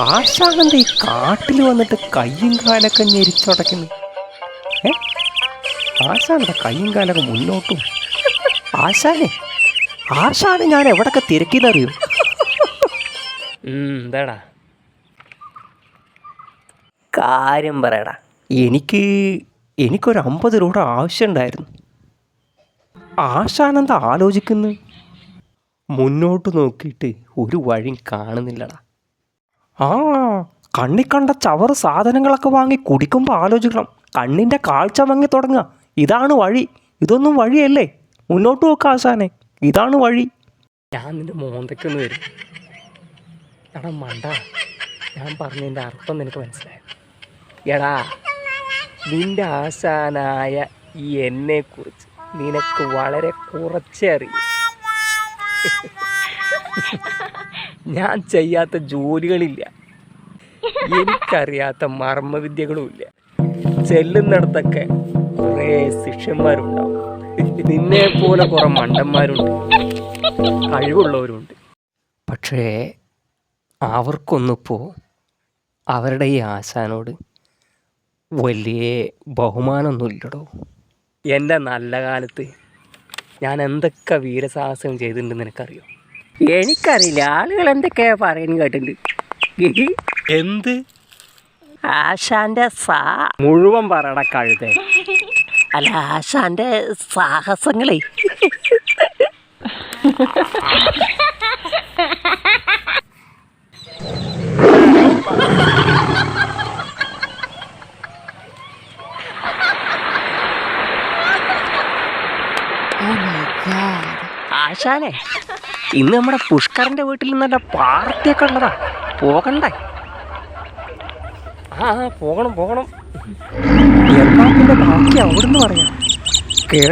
ആശാനെന്താ ഈ കാട്ടിൽ വന്നിട്ട് കയ്യും കാലൊക്കെ ഞെരിച്ചുടക്കുന്നു ഏ? ആശാനെന്താ കയ്യും കാലൊക്കെ മുന്നോട്ടും. ആശാനെ ആശാനെ ഞാൻ എവിടൊക്കെ തിരക്കിന്നറിയോ? എന്താടാ? കാര്യം പറയടാ. എനിക്ക് എനിക്കൊരു അമ്പത് രൂപ ആവശ്യമുണ്ടായിരുന്നു. ആശാനെന്താ ആലോചിക്കുന്നു? മുന്നോട്ട് നോക്കിയിട്ട് ഒരു വഴിയും കാണുന്നില്ലടാ. ആ കണ്ണി കണ്ട ചവറ് സാധനങ്ങളൊക്കെ വാങ്ങി കുടിക്കുമ്പോൾ ആലോചിക്കണം. കണ്ണിന്റെ കാഴ്ച വാങ്ങി തുടങ്ങുക. ഇതാണ് വഴി. ഇതൊന്നും വഴിയല്ലേ? മുന്നോട്ട് നോക്കുക ആശാനെ. ഇതാണ് വഴി. ഞാൻ നിന്റെ മോന്തയ്ക്കൊന്ന് വരും. എടാ മണ്ട. ഞാൻ പറഞ്ഞതിന്റെ അർത്ഥം നിനക്ക് മനസ്സിലായി? എടാ നിന്റെ ആശാനായ ഈ എന്നെക്കുറിച്ച് നിനക്ക് വളരെ കുറച്ചേ ഞാൻ ചെയ്യാത്ത ജോലികളില്ല. എനിക്കറിയാത്ത മർമ്മവിദ്യകളുമില്ല. ചെല്ലുന്നിടത്തൊക്കെ കുറേ ശിഷ്യന്മാരുണ്ടാവും. നിന്നെ പോലെ കുറെ മണ്ടന്മാരുണ്ട്. കഴിവുള്ളവരുണ്ട്. പക്ഷേ അവർക്കൊന്നിപ്പോൾ അവരുടെ ഈ ആശാനോട് വലിയ ബഹുമാനമൊന്നുമില്ലടോ. എന്റെ നല്ല കാലത്ത് ഞാൻ എന്തൊക്കെ വീരസാഹസം ചെയ്തിട്ടുണ്ടെന്ന് നിനക്കറിയോ? എനിക്കറിയില്ല. ആളുകൾ എന്തൊക്കെയാ പറയുന്നു കേട്ടിട്ടുണ്ട് എന്ത്? ആശാന്റെ സാ മുഴുവൻ പറയട കഴുത. അല്ല ആശാന്റെ സാഹസങ്ങളെ. Oh my god. ആശാനെ ഇന്ന് നമ്മുടെ പുഷ്കറിന്റെ വീട്ടിൽ നല്ല പാർട്ടിയൊക്കെ ഉള്ളതാ. പോകണ്ടേ? ആ പോകണം പോകണം. എല്ലാത്തിന്റെ ബാക്കി അവിടുന്ന് പറയാം. no.